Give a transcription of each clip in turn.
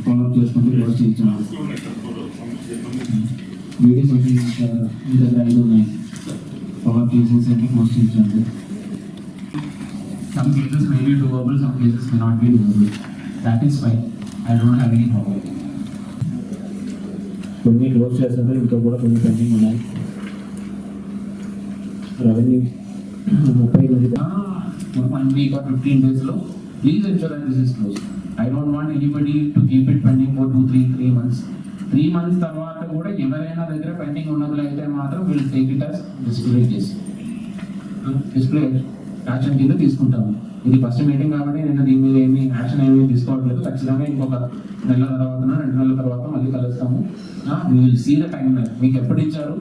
Follow up చేసుకుంటూ close చేయించాము video social మీ దగ్గర ఐదు ఉన్నాయి ఫాలోఅప్ చేసేసి క్లోజ్ చేయించండి some cases may be doable some cases may not be doable that is fine I don't have any problem కొన్ని close చేస్తారు ఇంకా కూడా కొన్ని పెండింగ్ ఉన్నాయి రెవెన్యూ ముప్పై వన్ వీక్ ఆర్ ఫిఫ్టీన్ డేస్లో please ensure this is close I don't want anybody to keep it pending for two three three months three months తర్వాత కూడా ఎవరైనా దగ్గర పెండింగ్ ఉన్నట్లయితే మాత్రం will take it as display చేసి display action కింద తీసుకుంటాము. ఇది ఫస్ట్ మీటింగ్ కాబట్టి నేను దీని మీద ఏమి యాక్షన్ ఏమీ తీసుకోవట్లేదు. ఖచ్చితంగా ఇంకొక నెల తర్వాత రెండు నెలల తర్వాత మళ్ళీ కలుస్తాము. విల్ సీ ద టైం మీకు ఎప్పుడు ఇచ్చారు?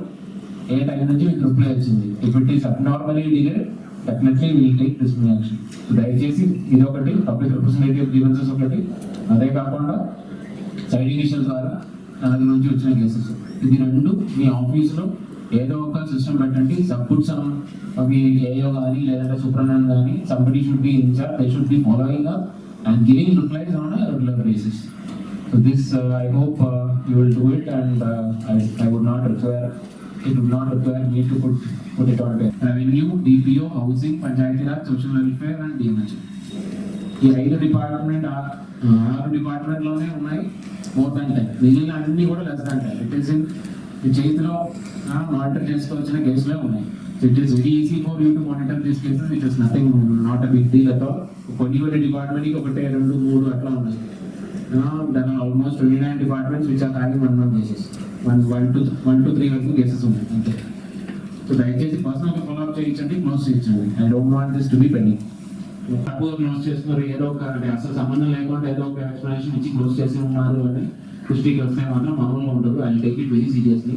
ఏ టైం నుంచి మీకు రిప్లై వచ్చింది if it is abnormally delay definitely will take discipline action దయచేసి ఇది ఒకటి పబ్లిక్ రిప్రజెంటేటివ్ గ్రీవెన్సెస్ ఒకటి. అదే కాకుండా సైడ్ ఇనిషియల్ ద్వారా అది నుంచి వచ్చిన కేసెస్ ఇది రెండు మీ ఆఫీస్లో ఏదో ఒక సిస్టమ్ పెట్టండి. సబ్పుట్ అవి ఏయో కానీ లేదంటే సూపర్నెంట్ కానీ somebody should be incharge they should be following up and giving replies on regular basis so this I I hope do it and I I would not require I would not require, it would not require me to put, put it on there. Revenue, DPO, Housing, Panchayati Raj, Social Welfare and DMH. ఈ ఐదు department ఆరు డిపార్ట్మెంట్లోనే ఉన్నాయి. More than ten మిగిలిన అన్ని కూడా less than ten it is in చేతిలో monitor చేసుకోవాల్సిన కేసులే ఉన్నాయి. It is very easy for you to monitor these cases it is nothing not a big deal at all కొన్ని కొన్ని డిపార్ట్మెంట్కి ఒకటే రెండు మూడు అట్లా ఉన్నాయి. Then almost twenty nine departments which are having one one cases one one two one two three వరకు cases ఉన్నాయి అంతే. సో దయచేసి పర్సనల్గా ఫాలోఅప్ చేయించండి క్లోజ్ చేయించండి. I don't want this to be pending తక్కువ క్లోజ్ చేస్తున్నారు ఏదో ఒక అసలు సంబంధం లేకుండా ఏదో ఒక ఎక్స్ప్లెనేషన్ ఇచ్చి క్లోజ్ చేసి ఉన్నారు అని దృష్టికి వస్తే మాత్రం మామూలుగా ఉండదు. I take it very seriously